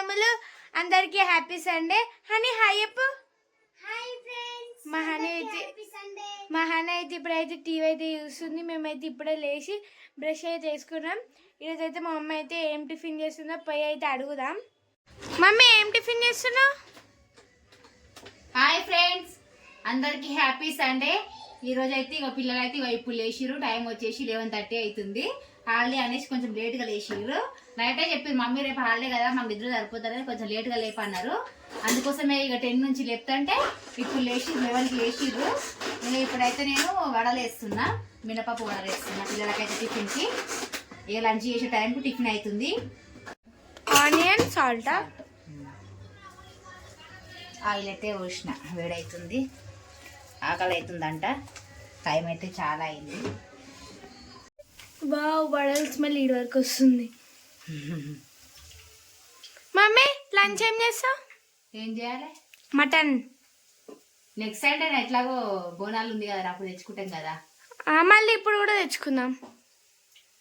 వందనములు అందరికీ happy Sunday honey hi చెప్పు. హాయ్ ఫ్రెండ్స్ మా హనీ అయితే సండే మా హనీ అయితే ఇప్పుడైతే టీవీ అయితే చూస్తుంది. మేమైతే ఇప్పుడే లేచి బ్రష్ అయితే చేసుకున్నాం. ఈరోజు అయితే మా మమ్మీ అయితే ఏం టిఫిన్ చేస్తుందో పోయి అయితే అడుగుదాం. మమ్మీ ఏం టిఫిన్ చేస్తున్నావు? హాయ్ ఫ్రెండ్స్ అందరికి హ్యాపీ సండే ఈ రోజు అయితే ఇక పిల్లలు అయితే ఇప్పుడు లేచిర్రు. టైం వచ్చేసి లెవెన్ థర్టీ అవుతుంది. హాలిడే అనేసి కొంచెం లేట్గా లేచిర్రు. నైటే చెప్పారు మమ్మీ రేపు హాలిడే కదా మాకు నిద్ర సరిపోతుందని కొంచెం లేట్గా లేపన్నారు. అందుకోసమే ఇక టెన్ నుంచి లేపుతుంటే ఇప్పుడు లేచి లెవెన్కి లేచిర్రు. నేను ఇప్పుడైతే నేను వడలు వేస్తున్నా మినపప్పు వడలు వేస్తున్నా పిల్లలకైతే టిఫిన్కి. ఇక లంచ్ చేసే టైంకి టిఫిన్ అవుతుంది ఆనియన్ సాల్టా. ఆయిల్ అయితే పోసిన వేడవుతుంది ఆకలి అవుతుందంట టైం అయితే చాలా అయింది. బావ్ వడల స్మెల్ ఇడి వరకు వస్తుంది. మమ్మీ లంచ్ ఏం చేస్తావు? ఏం చేయాలి? మటన్. నెక్స్ట్ సండే ఎట్లాగో బోనాలు ఉంది కదా అప్పుడు తెచ్చుకుంటాం కదా. మళ్ళీ ఇప్పుడు కూడా తెచ్చుకుందాం.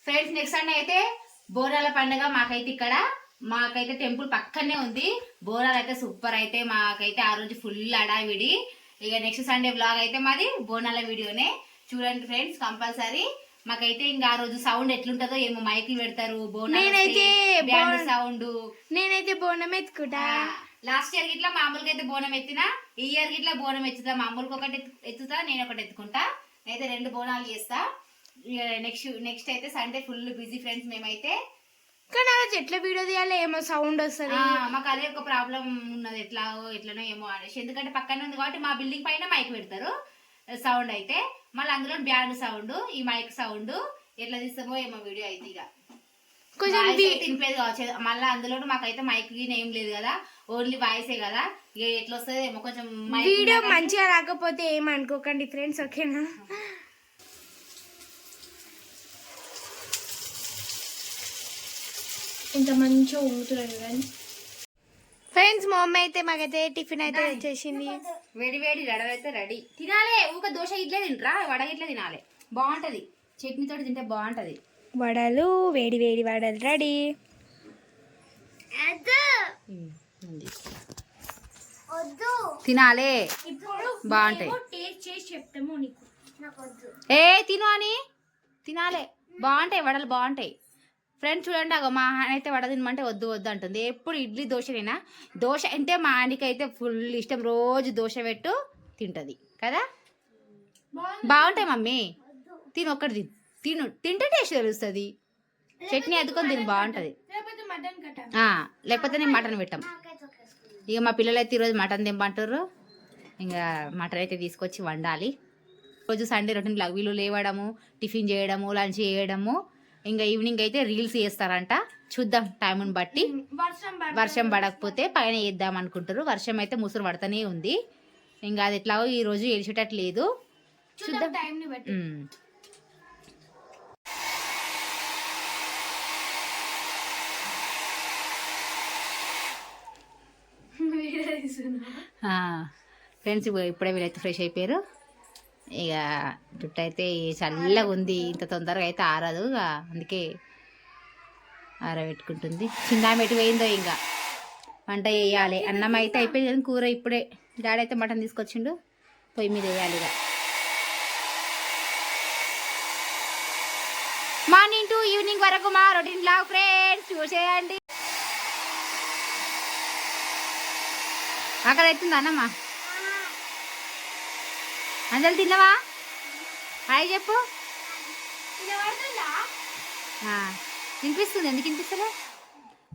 ఫ్రెండ్స్ నెక్స్ట్ సండే అయితే బోనాల పండుగ మాకైతే ఇక్కడ. మాకైతే టెంపుల్ పక్కనే ఉంది. బోనాలు అయితే సూపర్ అయితే మాకైతే ఆ రోజు ఫుల్ అడావిడి ఇక నెక్స్ట్ సండే బ్లాగ్ అయితే మాది బోనాల వీడియోనే. చూడండి ఫ్రెండ్స్ కంపల్సరీ. మాకైతే ఇంకా ఆ రోజు సౌండ్ ఎట్లుంటుందో ఏమో మైకులు పెడతారు నేనైతే బోన్- సౌండ్ నేనైతే బోనం ఎత్తుకుంటా. లాస్ట్ ఇయర్ గిట్లా మామూలుగా అయితే బోనం ఎత్తినా ఈ ఇయర్ గిట్లా బోనం ఎత్తుతా మామూలుగా ఒకటి ఎత్తు- ఎత్తుతా నేను ఒకటి ఎత్తుకుంటా. అయితే రెండు బోనాలు చేస్తా. నెక్స్ట్ నెక్స్ట్ అయితే సండే ఫుల్ బిజీ ఫ్రెండ్స్ మేమైతే. కానీ రోజు ఎట్లా వీడియో తీయాలి ఏమో సౌండ్ వస్తుంది. మాకు అదే ఒక ప్రాబ్లం ఉన్నది ఎట్లా ఎట్లనో ఏమో అనేసి. ఎందుకంటే పక్కనే ఉంది కాబట్టి మా బిల్డింగ్ పైన మైక్ పెడతారు. సౌండ్ అయితే మళ్ళీ అందులో బ్యాండ్ సౌండ్ ఈ మైక్ సౌండ్ ఎట్లా తీస్తామో ఏమో వీడియో అయితే ఇక. కొంచెం తినిపేది కావచ్చు. మళ్ళీ అందులో మాకైతే మైక్ గిన్ ఏం లేదు కదా. ఓన్లీ వాయిసే కదా. ఇక ఎట్లా వస్తుంది ఏమో కొంచెం వీడియో మంచిగా రాకపోతే ఏమనుకోకండి ఫ్రెండ్స్ ఓకేనా? ఇంత మంచిగా ఊగుతున్నారు కానీ ఫ్రెండ్స్ మా మమ్మీ అయితే మాకైతే టిఫిన్ అయితే వచ్చేసింది వేడి వేడి రెడీ అయితే రెడీ. తినాలే ఊక దోశ ఇట్లే తింటరా వడ ఇట్లే తినాలి. బాగుంటది. చట్నీతో తింటే బాగుంటది. వడలు వేడి వేడి వడలు రెడీ. తినాలే. ఇప్పుడు బాగుంటాయి. టేస్ట్ చేసి చెప్తాము నీకు. నాకు వద్దు. ఏ తిను అని. తినాలే. బాగుంటాయి వడలు బాగుంటాయి. ఫ్రెండ్స్ చూడండి అగో మా ఆయన అయితే వడ తినమంటే వద్దు వద్దు అంటుంది. ఎప్పుడు ఇడ్లీ దోశనేనా దోశ అంటే మా ఆయనకి అయితే ఫుల్ ఇష్టం. రోజు దోశ పెట్టు తింటది. కదా? బాగుంటాయి మమ్మీ. తిను ఒక్కటి తిను. తిను. తింటే టేస్ట్ తెలుస్తుంది. చట్నీ అద్దుకొని తిను బాగుంటది. లేకపోతే నేను మటన్ పెట్టాం ఇక మా పిల్లలు అయితే ఈరోజు మటన్ తెంపంటారు ఇంకా మటన్ అయితే తీసుకొచ్చి వండాలి. రోజు సండే రొటీన్ వీళ్ళు లేవడము టిఫిన్ చేయడము లంచ్ చేయడము. ఇంకా ఈవినింగ్ అయితే రీల్స్ చేస్తారంట. చూద్దాం టైంని బట్టి. వర్షం పడ- వర్షం పడకపోతే పైన వేద్దాం అనుకుంటారు వర్షం అయితే ముసురు పడతానే ఉంది. ఇంకా అది ఎట్లాగో ఈ రోజు ఏడిచేటట్టు లేదు చూద్దాం. టైం ని బట్టి ఫ్రెండ్స్ ఇప్పు- ఇప్పుడే వీళ్ళైతే ఫ్రెష్ అయిపోయారు. ఇక జుట్టు అయితే చల్లగా ఉంది ఇంత తొందరగా అయితే ఆరదు ఇక అందుకే ఆరబెట్టుకుంటుంది. చిన్న ఎటు పోయిందో ఇంకా వంట వేయాలి అన్నం అయితే అయిపోయింది కానీ కూర ఇప్పుడే. డాడీ అయితే మటన్ తీసుకొచ్చిండు. పొయ్యి మీద వేయాలి ఇక మార్నింగ్ టు ఈవినింగ్ వరకు మా రొటీన్ బ్లాగ్ ఫ్రెండ్స్. చూసేయండి. అక్కడ అవుతుందా అన్నమ్మా అందరు తిన్నావా? హాయ్ చెప్పు. ఆ, వినిపిస్తుంది. ఎందుకు వినిపిస్తలే?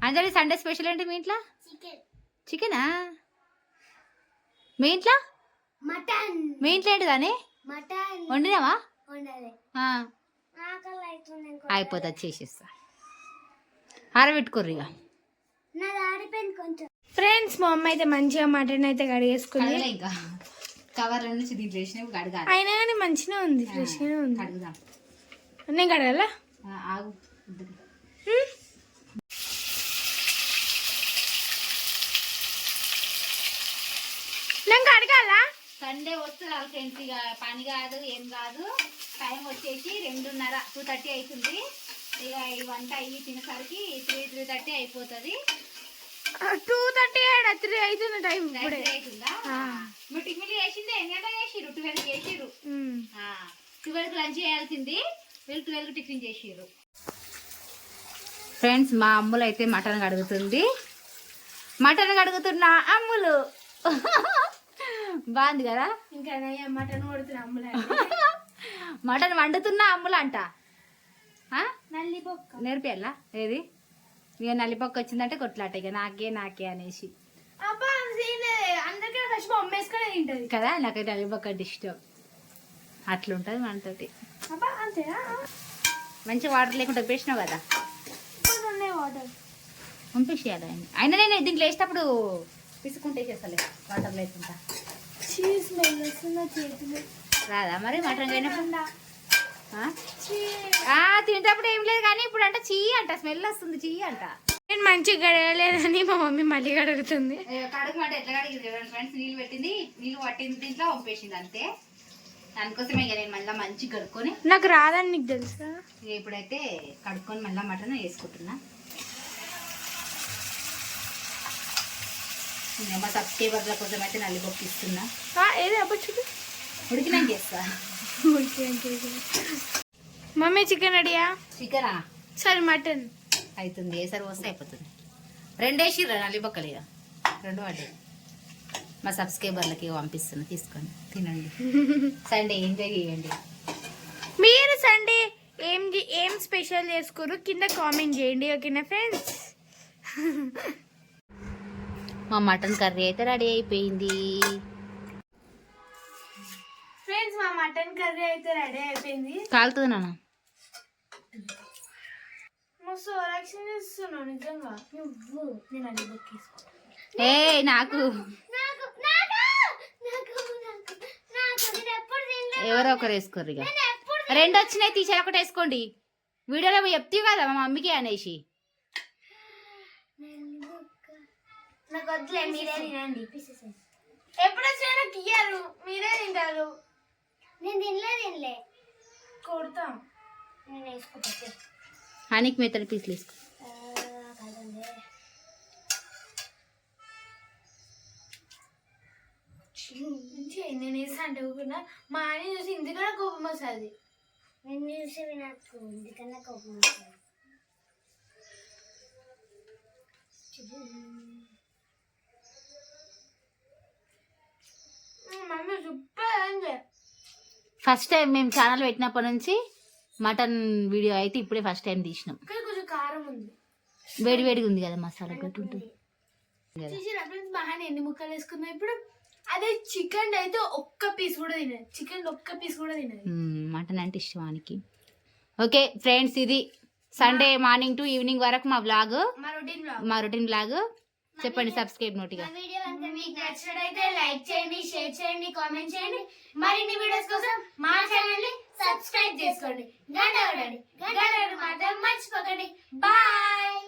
అందరి సండే స్పెషల్ ఏంటి మీ ఇంట్లో? చికెన్. చికెనా? మీ ఇంట్లో? మటన్. మీ ఇంట్లో ఏంటిదని మటన్. వండినావా? అయిపోతుంది చేసేస్తా ఆరబెట్టుకోర్రు ఇక నాది ఆడిపోయింది కొంచెం. ఫ్రెండ్స్ మా అమ్మ అయితే మంచిగా మటన్ అయితే కడిగేసుకుంది. ఇంకా. కవర్ నుంచి దీంట్లో వేసినవి కడగాలి. అయినా కానీ మంచిగా ఉంది ఫ్రెష్ గానే ఉంది. కడుగుదాం. నేను కడగాలా? ఆగు? నేను కడగాలా? సండే వస్తున్నారు ఫ్రెండ్స్ ఇక పని కాదు ఏం కాదు. టైం వచ్చేసి రెండున్నర టూ థర్టీ అవుతుంది. ఇక ఈ వంట అయ్యి తినేసరికి త్రీ త్రీ థర్టీ అయిపోతుంది. టూ థర్టీ ఏడా? త్రీ అవుతుంది టైం ఇప్పుడే. మీరు చేసింది ఎన్ని గంటలు చేసిర్రు ట్వెల్వ్ చేసిర్రు. ఉమ్. ట్వెల్వ్ లంచ్ చేయాల్సింది. వీళ్ళు ట్వెల్వ్ టిఫిన్ ఫ్రెండ్స్ మా అమ్ములు అయితే మటన్ కడుగుతుంది. మటన్ కడుగుతున్న అమ్ములు. బాగుంది కదా? ఇంకా మటన్ కొడుతున్నా అమ్ములా మటన్ వండుతున్న అమ్ములు అంట నేర్పియాలా? ఏది? ఇక నల్లిపక్క వచ్చిందంటే కొట్లాట ఇక నాకే నాకే అనేసి. కదా నాకైతే నల్లిపక్క అంటే ఇష్టం. అట్లుంటుంది మనతోటి. మంచి వాటర్ లేకుండా పేసినావు కదా? పంపించేయాలి ఆయన అయినా నేను దీంట్లో వేసేటప్పుడు పిసుకుంటే చేస్తలే వాటర్ లేకుండా. రాదా మరి? మటన్ అయినప్పుడు? తినేటప్పుడు ఏం లేదు కానీ ఇప్పుడు అంటే చీ అంట స్మెల్ వస్తుంది చీ అంట. నేను మంచిగా గడగలేదని మా మమ్మీ మళ్ళీ గడుగుతుంది. కడుగు మాట ఎట్లా కడిగింది ఫ్రెండ్స్ నీళ్ళు పెట్టింది నీళ్ళు పట్టింది దీంట్లో పంపేసింది అంతే. దానికోసమే ఇక నేను మళ్ళీ మంచిగా కడుక్కొని నాకు రాదని నీకు తెలుసా? ఇప్పుడైతే కడుక్కొని మళ్ళీ మటన్ వేసుకుంటున్నా మా సబ్స్క్రైబర్ల కోసం అయితే నల్లిపప్పు ఇస్తున్నా. ఏది? అబ్బా చూడు. ఉడికినాక చేస్తా. మమ్మీ చికెన్ అడియా చికెనా సరే మటన్ అవుతుంది ఏసరి వస్తే అయిపోతుంది. రెండేసిర్రా నల్లిపక్కలు ఇక. రెండు వాటి మా సబ్స్క్రైబర్లకి పంపిస్తున్నా తీసుకొని. తినండి. సండే ఎంజాయ్ చేయండి. మీరు సండే ఏం ఏం స్పెషల్ చేసుకోరు కింద కామెంట్ చేయండి ఓకేనా ఫ్రెండ్స్ మా మటన్ కర్రీ అయితే రెడీ అయిపోయింది. ఫ్రెండ్స్ మా మటన్ కర్రీ అయితే రెడీ అయిపోయింది. కాలుతుంది నాన్న. చేస్తున్నావు నిజంగా? నువ్వు నేను అది బుక్ ఏ నాకు. ఎవరో ఒకరు వేసుకోరు ఇక. నేను ఎప్పుడు రెండు వచ్చినాయి తీసేది ఒకటి వేసుకోండి. వీడియోలో చెప్తావు కదా మా మమ్మీకి అనేసి. నాకు వద్దులే మీరే తినండి. ఎప్పుడు వచ్చినా నాకు ఇయ్యరు మీరే తింటారు. నేను తినలే తినలే. కొడతాం. నేను వేసుకుంటా హనీకి మెత్తలు పీసులు వేసుకో. నేను వేస్తా అంటే ఊరుకున్నా. మా ఆయన చూసి ఇందుకన్నా కోపం వస్తుంది. నేను చూసి నాకు ఎందుకన్నా కోపం వస్తుంది. మమ్మీ సూపర్ అండి ఫస్ట్ టైం మేము ఛానల్ పెట్టినప్పటి నుంచి మటన్ వీడియో అయితే ఇప్పుడే ఫస్ట్ టైం తీసినాం. ఇక్కడ కొంచెం కారం ఉంది. వేడి వేడిగా ఉంది కదా మసాలా మా ఆయన ఎన్ని ముక్కలు వేసుకున్నా ఇప్పుడు అదే చికెన్ అయితే ఒక్క పీస్ కూడా తినదు చికెన్ ఒక్క పీస్ కూడా తినదు మటన్ అంటే ఇష్టం వానికి ఓకే ఫ్రెండ్స్ ఇది సండే మార్నింగ్ టు ఈవినింగ్ వరకు మా బ్లాగ్ మా రొటీన్ బ్లాగ్ మా రొటీన్ బ్లాగ్ చెప్పండి సబ్స్క్రైబ్ నోటిగా. వీడియో కనుక మీకు నచ్చినట్టయితే లైక్ చేయండి షేర్ చేయండి కామెంట్ చేయండి. మరిన్ని వీడియోస్ కోసం మా ఛానల్ని సబ్స్క్రైబ్ చేసుకోండి. గంట కొట్టండి గంట మాత్రం మర్చిపోకండి. బాయ్!